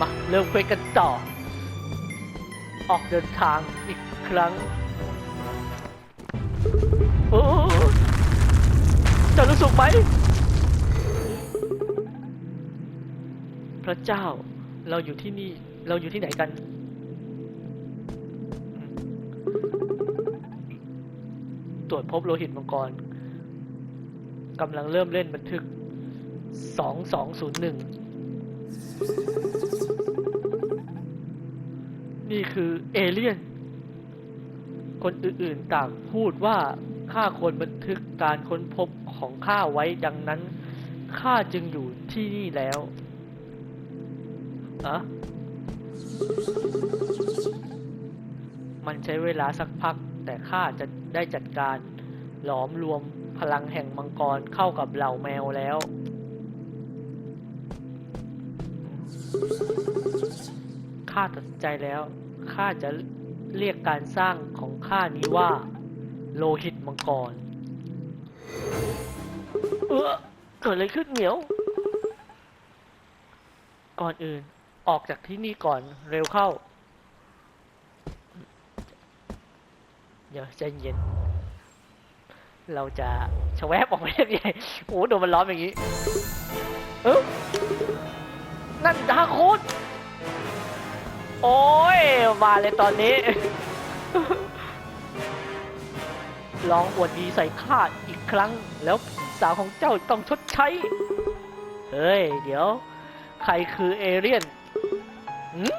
มาเริ่มคุยกันต่อ ออกเดินทางอีกครั้ง โอ้เจะรู้สึกไหม พระเจ้า เราอยู่ที่นี่ เราอยู่ที่ไหนกัน ตรวจพบโลหิตมังกรกำลังเริ่มเล่นบันทึก 2201 นี่คือเอเลี่ยน คนอื่นๆต่างพูดว่าข้าควรบันทึกการค้นพบของข้าไว้ดังนั้นข้าจึงอยู่ที่นี่แล้วอะมันใช้เวลาสักพัก แต่ข้าจะได้จัดการหลอมรวมพลังแห่งมังกรเข้ากับเหล่าแมวแล้ว ข้าตัดสินใจแล้ว ข้าจะเรียกการสร้างของข้านี้ว่า โลหิตมังกร เออเกิดอะไรขึ้นเหมียว ก่อนอื่นออกจากที่นี่ก่อนเร็วเข้า เดี๋ยวใจเย็น เราจะชแวบออกไปได้ยังไงโอ้โดนมันล้อมอย่างนี้ เออนั่นดาโคต โอ้ย มาเลยตอนนี้ ลองอวดดีใส่ข้าอีกครั้ง แล้วพี่สาวของเจ้าต้องชดใช้ เฮ้ย เดี๋ยว ใครคือเอเลี่ยนหืม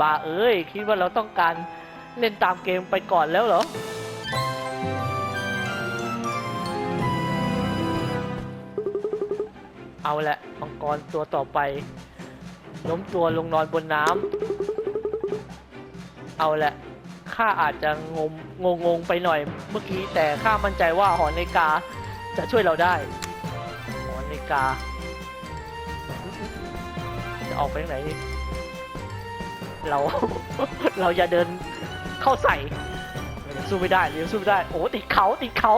บ้าเอ้ย คิดว่าเราต้องการเล่นตามเกมไปก่อนแล้วเหรอ เอาละมังกรตัวต่อไป ล้มตัวลงนอนบนน้ำเอาละข้าอาจจะงงงงงไปหน่อยเมื่อกี้แต่ข้ามั่นใจว่าหอนาฬิกาจะช่วยเราได้ หอนาฬิกา จะออกไปทางไหนเรา เราอย่าเดินเข้าใส่ยังสู้ไม่ได้เรายังสู้ไม่ได้ โอ้ติดเขาติดเขา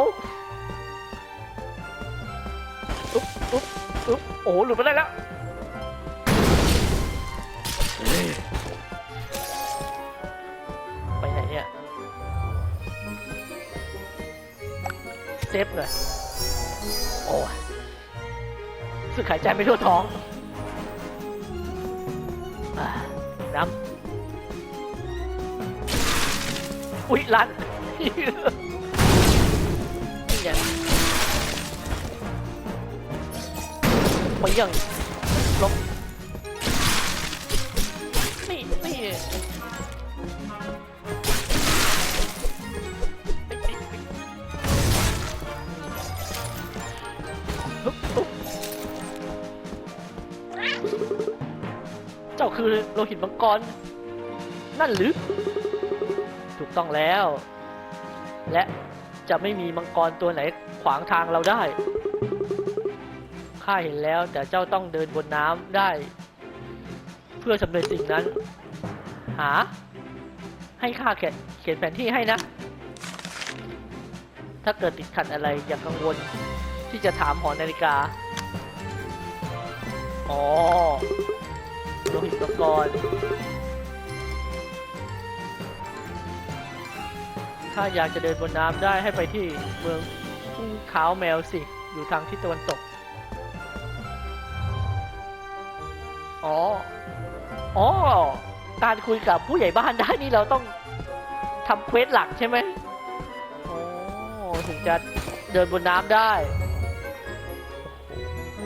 อุ๊บอุ๊บอุ๊บโอ้หลุดมาได้แล้ว ไปไหนเนี่ย เซฟเลย โอ้ยสึกหายใจไม่ทั่วท้องอน้ำอุ๊ยลันนี่ไงมายังลบ คือโลหิตมังกร นั่นหรือ ถูกต้องแล้ว และจะไม่มีมังกรตัวไหนขวางทางเราได้ ข้าเห็นแล้วแต่เจ้าต้องเดินบนน้ำได้ เพื่อสำเร็จสิ่งนั้น หา ให้ข้าเขียนเขียนแผนที่ให้นะ ถ้าเกิดติดขัดอะไรอย่ากังวลที่จะถามหอนาฬิกา อ๋อ โลหิตมังกรถ้าอยากจะเดินบนน้ำได้ให้ไปที่เมืองทุ่งเท้าแมวสิ อยู่ทางทิศตะวันตก อ๋อ อ๋อ การคุยกับผู้ใหญ่บ้านได้นี่เราต้องทำเควสหลักใช่ไหมโอ้ถึงจะเดินบนน้ำได้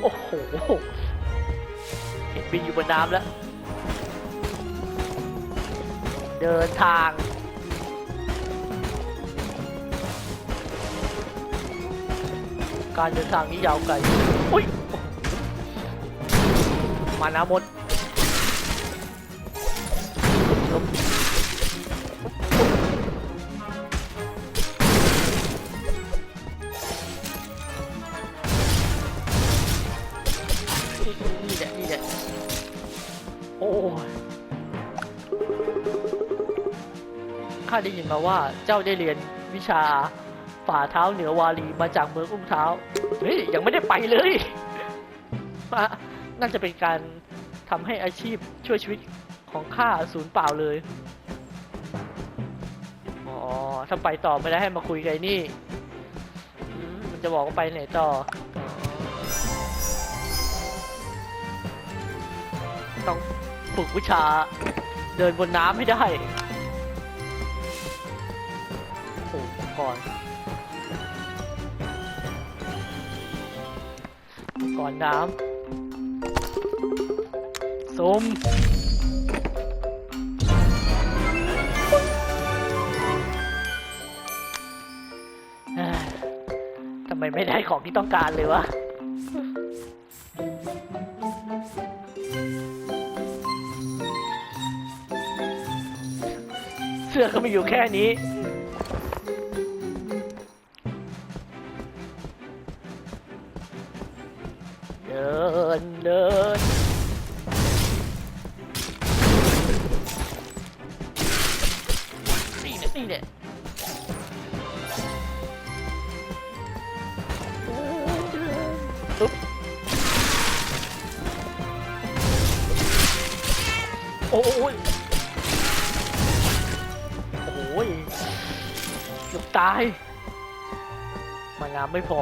โอ้โห บินอยู่บนน้ำแล้ว เดินทาง การเดินทางนี้ยาวไกลอุ้ย มาน้ำมด ว่าเจ้าได้เรียนวิชาฝ่าเท้าเหนือวาลีมาจากเมืองอุ้มเท้าเฮ้ยยังไม่ได้ไปเลยมาน่าจะเป็นการทำให้อาชีพช่วยชีวิตของข้าสูญเปล่าเลยอ๋อถ้าไปต่อไม่ได้ให้มาคุยกันนี่มมันจะบอกว่าไปไหนต่อ ต้องฝึกวิชาเดินบนน้ำให้ได้ ก่อน ก่อนน้ำซุมเอ้ยทำไมไม่ได้ของที่ต้องการเลยวะเสื้อก็มีอยู่แค่นี้ โอ้ยโอ้ยเกือบตาย มางามไม่พอ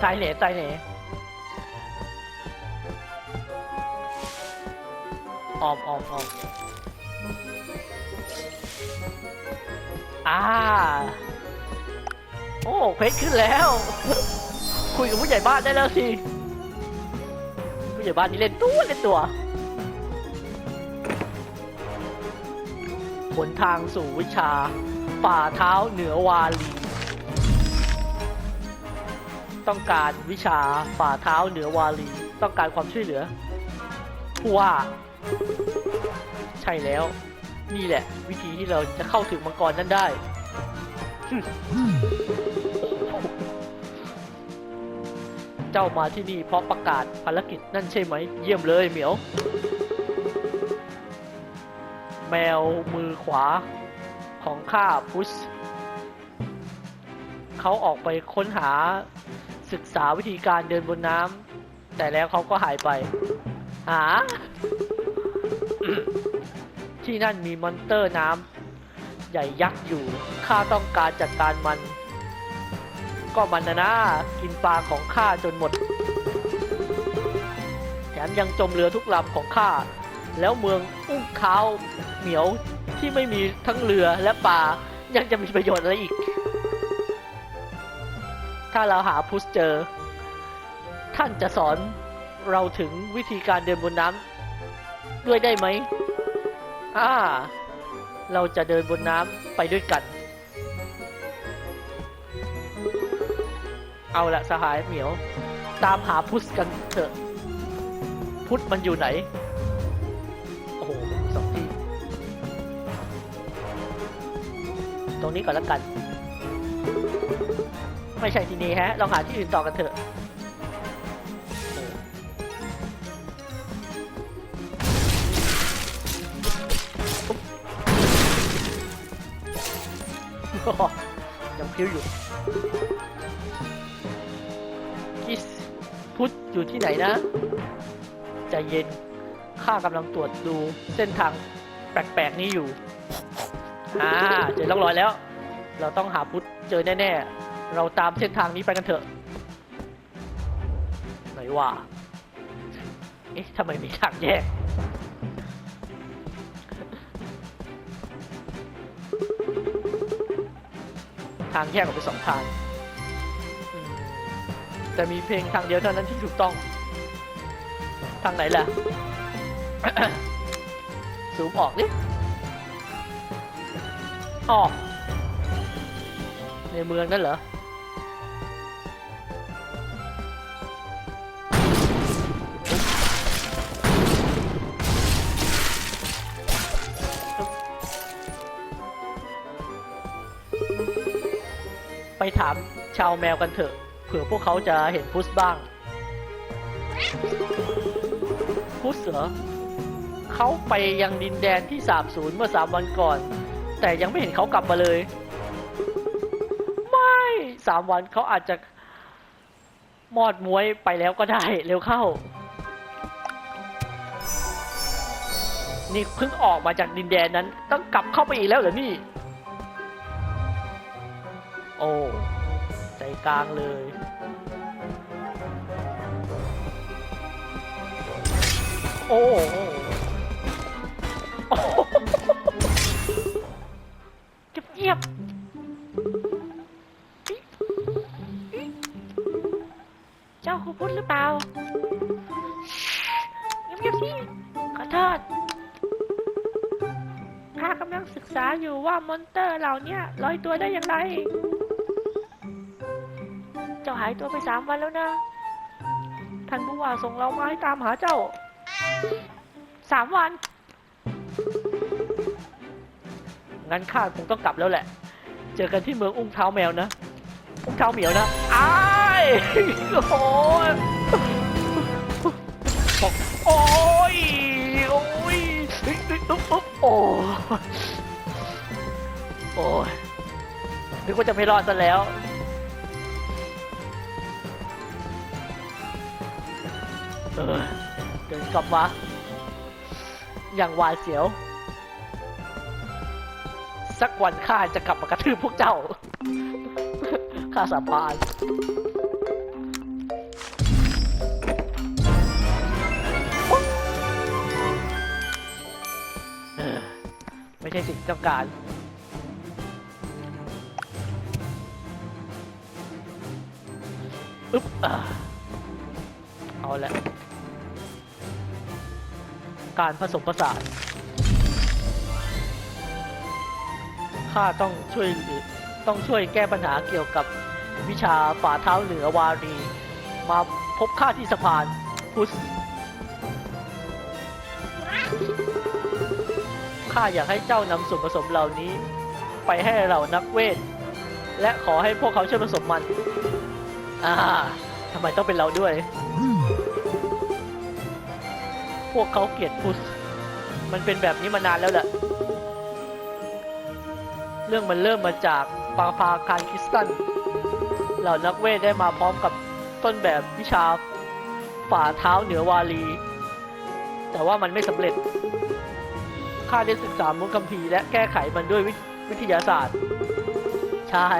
ใจเหน่ใจเหน่ออมออมออมอ่า โอ้ เพชรขึ้นแล้ว คุยกับผู้ใหญ่บ้านได้แล้วสิ ผู้ใหญ่บ้านนี่เล่นตัวเล่นตัวผลทางสู่วิชาฝ่าเท้าเหนือวาลี ต้องการวิชาฝ่าเท้าเหนือวาลี ต้องการความช่วยเหลือผู้ว่า ใช่แล้ว นี่แหละ วิธีที่เราจะเข้าถึงมังกรนั้นได้ จ้ามาที่นี่เพราะประกาศภารกิจนั่นใช่ไหม เยี่ยมเลยเหมียว แมวมือขวาของข้าพุชเขาออกไปค้นหาศึกษาวิธีการเดินบนน้ำแต่แล้วเขาก็หายไป หา ที่นั่นมีมอนเตอร์น้ำใหญ่ยักษ์อยู่ ข้าต้องการจัดการมัน ก็มันนะนะกินปลาของข้าจนหมด แถมยังจมเรือทุกลำของข้า แล้วเมืองอุ้งค้าวเหมียวที่ไม่มีทั้งเรือและปลายังจะมีประโยชน์อะไรอีก ถ้าเราหาพุสเจอ ท่านจะสอนเราถึงวิธีการเดินบนน้ำด้วยได้ไหมอ่า เราจะเดินบนน้ำไปด้วยกัน เอาละสหายเหมียว ตามหาพุสกันเถอะ พุทธมันอยู่ไหน โอ้โหสองที่ ตรงนี้ก่อนละกัน ไม่ใช่ที่นี่ฮะลองหาที่อื่นต่อกันเถอะยังพิ้วอยู่ อยู่ที่ไหนนะใจเย็นข้ากำลังตรวจดูเส้นทางแปลกๆนี้อยู่อ่าเจอร่องรอยแล้ว เราต้องหาพุทธเจอแน่ๆ เราตามเส้นทางนี้ไปกันเถอะไหนว่าเอ๊ะทำไมมีทางแยกทางแยกออกไปสองทาง แต่มีเพลงทางเดียวเท่านั้นที่ถูกต้อง ทางไหนล่ะ สูมออกดิอ๋อในเมืองนั่นเหรอ ไปถามชาวแมวกันเถอะ เผื่อพวกเขาจะเห็นพุสบ้าง พุสเหรอเขาไปยังดินแดนที่สาบสูญเมื่อสามวันก่อน แต่ยังไม่เห็นเขากลับมาเลย ไม่สามวันเขาอาจจะมอดมวยไปแล้วก็ได้เร็วเข้า นี่เพิ่งออกมาจากดินแดนนั้น ต้องกลับเข้าไปอีกแล้วเหรอนี่ กลางเลย โอ้โหเก็บเงียบเจ้าคุณพุทธหรือเปล่าเงียบๆสิขอโทษข้ากำลังศึกษาอยู่ว่ามอนเตอร์เหล่านี้ลอยตัวได้อย่างไร จ้าหายตัวไปสามวันแล้วนะ ท่านผู้ว่าส่งเรามาให้ตามหาเจ้า สามวัน งั้นข้าคงต้องกลับแล้วแหละ เจอกันที่เมืองอุ้งเท้าแมวนะ อุ้งเท้าเหมียวนะ อ้ายโอ้โหโอ้ย โอ้ย โอ้ยโอ้ยนึกว่าจะไม่รอดซะแล้ว เดินกลับมา อย่างหวาดเสียว สักวันข้าจะกลับมากระทืบพวกเจ้า ข้าสาบานไม่ใช่สิ่งต้องการอึ๊บอ่าเอาละ การผสมผสานข้าต้องช่วยต้องช่วยแก้ปัญหาเกี่ยวกับวิชาฝ่าเท้าเหนือวารี มาพบข้าที่สะพานพุสข้าอยากให้เจ้านำส่วนผสมเหล่านี้ ไปให้เหล่านักเวท และขอให้พวกเขาช่วยผสมมัน อ่าทำไมต้องเป็นเราด้วย วกเขาเกลียดพุสมันเป็นแบบนี้มานานแล้วแหละ เรื่องมันเริ่มมาจากปาพาคารคิสตัน เหล่านักเวทได้มาพร้อมกับต้นแบบวิชาฝ่าเท้าเหนือวาลี แต่ว่ามันไม่สำเร็จ ข้าได้ศึกษามุนคัมภีร์และแก้ไขมันด้วยวิทยาศาสตร์ ใช่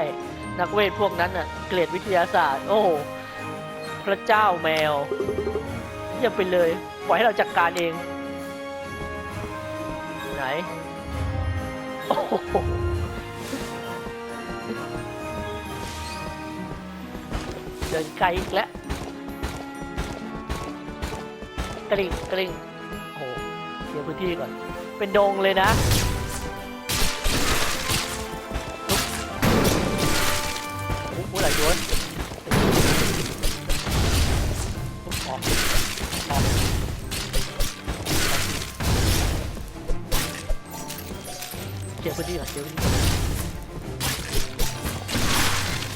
นักเวทพวกนั้นน่ะ เกลียดวิทยาศาสตร์ โอ้พระเจ้าแมวเยี่ยมไปเลย ปล่อยให้เราจัดการเอง ไหน โอ้โหเดินไกลอีกแล้วกริ่งกริ่งโอ้โหเสียพื้นที่ก่อน เป็นดงเลยนะ ยวพื้นที่ก่อนเกี่ยวพื้นที่ก่อน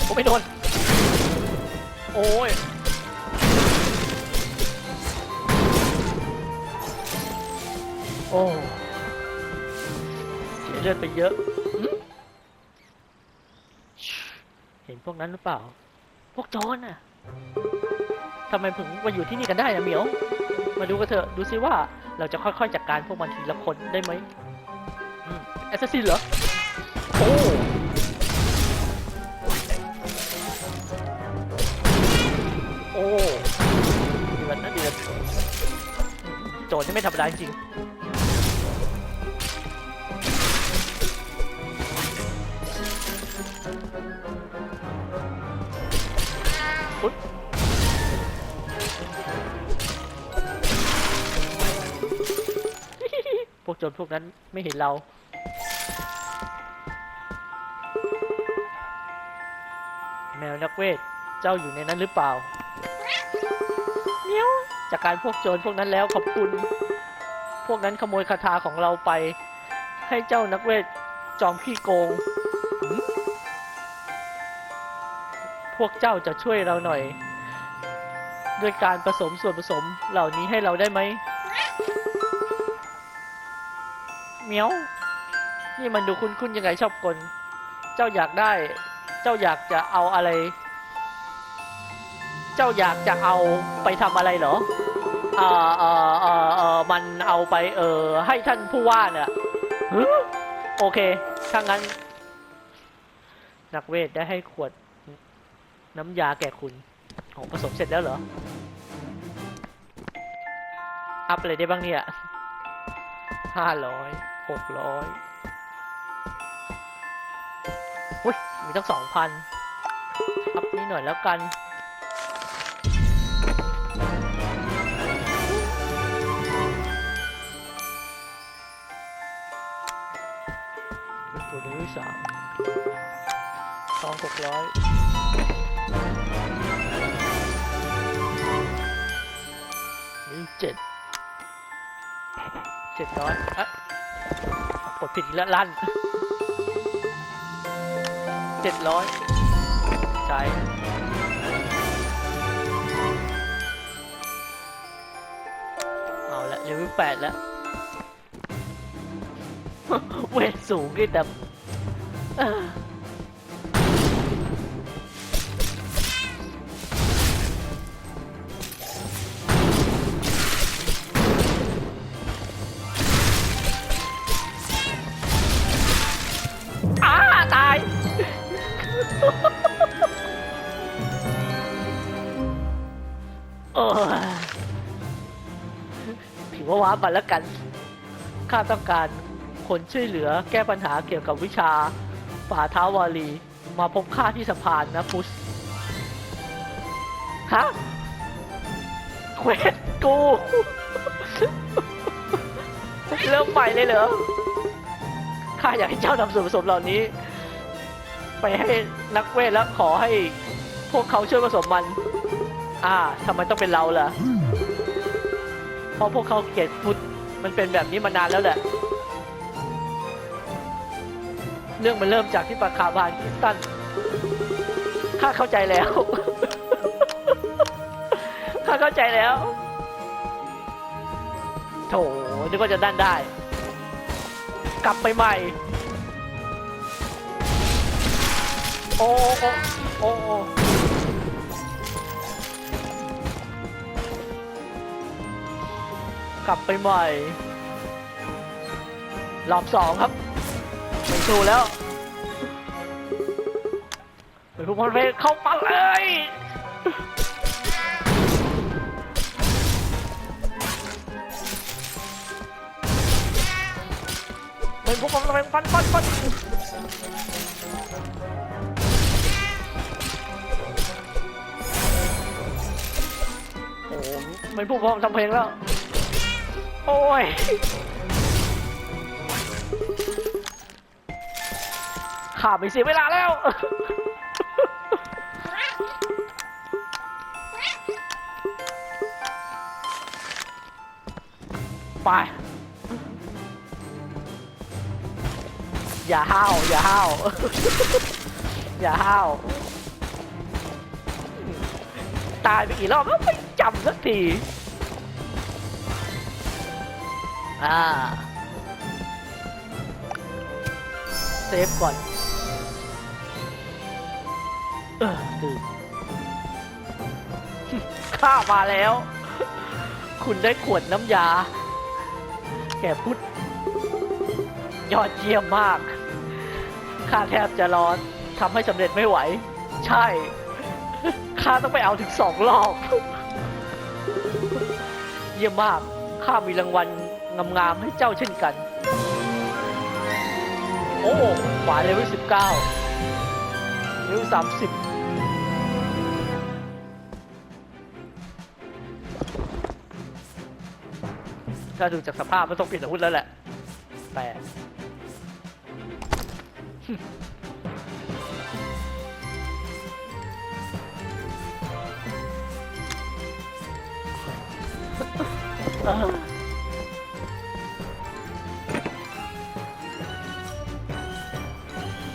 โอ้ไม่โดน โอ้ยโอ้เสียเลือดไปเยอะ เห็นพวกนั้นหรือเปล่า พวกโจรน่ะทำไมถึงมาอยู่ที่นี่กันได้อะเหมียว มาดูกันเถอะ ดูซิว่าเราจะค่อยๆจัดการพวกมันทีละคนได้ไหมแอสซัสซินเหรอ โอ้โอ้เดือนนะเดือนโจรที่ไม่ธรรมดาจริง พวกโจรพวกนั้นไม่เห็นเรา แมวนักเวท เจ้าอยู่ในนั้นหรือเปล่าเมียวจากการพวกโจรพวกนั้นแล้วขอบคุณ พวกนั้นขโมยคาถาของเราไป ให้เจ้านักเวทจอมขี้โกง พวกเจ้าจะช่วยเราหน่อย ด้วยการผสมส่วนผสมเหล่านี้ให้เราได้ไหม เมียว นี่มันดูคุ้นๆยังไงชอบกล เจ้าอยากได้ เจ้าอยากจะเอาอะไร เจ้าอยากจะเอาไปทำอะไรเหรออ่อเอ่อเอ่อเอ่อมันเอาไป เออ ให้ท่านผู้ว่าเนี่ยโอเค ถ้างั้น นักเวทได้ให้ขวด น้ำยาแก่คุณโอ้ผสมเสร็จแล้วเหรอ อัพอะไรได้บ้างเนี่ยห้าร้อย หกร้อยอุ้ย มีตั้งสองพันอัพนี้หน่อยแล้วกันตัวนี้สามสองหกร้อยนี่เจ็ดเจ็ดร้อยอะ ดผิดอีกแล้วลั่นเจ็ดร้อยใช่เอาละเลเวลแปดแล้วเวทสูงด้วยแต่ ถือว่าแล้วกัน ข้าต้องการคนช่วยเหลือแก้ปัญหาเกี่ยวกับวิชาฝ่าเท้าวาลี มาพบข้าที่สะพานนะพุสฮะเควสกูเริ่มใหม่เลยเหรอข้าอยากให้เจ้านำส่วนผสมเหล่านี้ ไปให้นักเวทแล้วขอให้พวกเขาช่วยผสมมัน อ่าทำไมต้องเป็นเราล่ะ เพราะพวกเขาเกลียดพุทธมันเป็นแบบนี้มานานแล้วแหละ เรื่องมันเริ่มจากที่ปากคาบานคิสตันข้าเข้าใจแล้ว ข้าเข้าใจแล้ว โถนึกว่าจะด้านได้ กลับไปใหม่ โอ้โอ้โอ้ กลับไปใหม่รอบสองครับไม่สู้แล้วเป็นผู้พันเพลเข้ามาเลยเป็นผู้พันเพฟันฟันฟันโอ้โหเป็นผู้พันทำเพลงแล้ว โอ้ยข้าไม่เสียเวลาแล้ว ไป อย่าห้าว อย่าห้าว อย่าห้าว ตายไปกี่รอบแล้วไม่จำสักที อ่าเซฟก่อนเออดื่มข้ามาแล้ว คุณได้ขวดน้ำยา แกพุทยอดเยี่ยมมาก ข้าแทบจะร้อนทำให้สำเร็จไม่ไหว ใช่ ข้าต้องไปเอาถึงสองรอบ เยี่ยมมาก ข้ามีรางวัล งามๆให้เจ้าเช่นกัน โอ้หวาเลเวลสิบเก้าเลเวลสามสิบถ้าดูจากสภาพไมันต้องเปลี่ยนอาวุธแล้วแหละแต่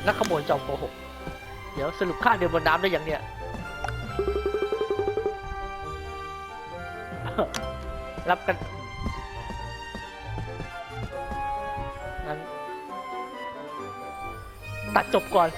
นักขโมยจอมโกหก เดี๋ยวสรุปค่าเดินบนน้ำได้อย่างเนี้ยรับกันนั้นตัดจบก่อน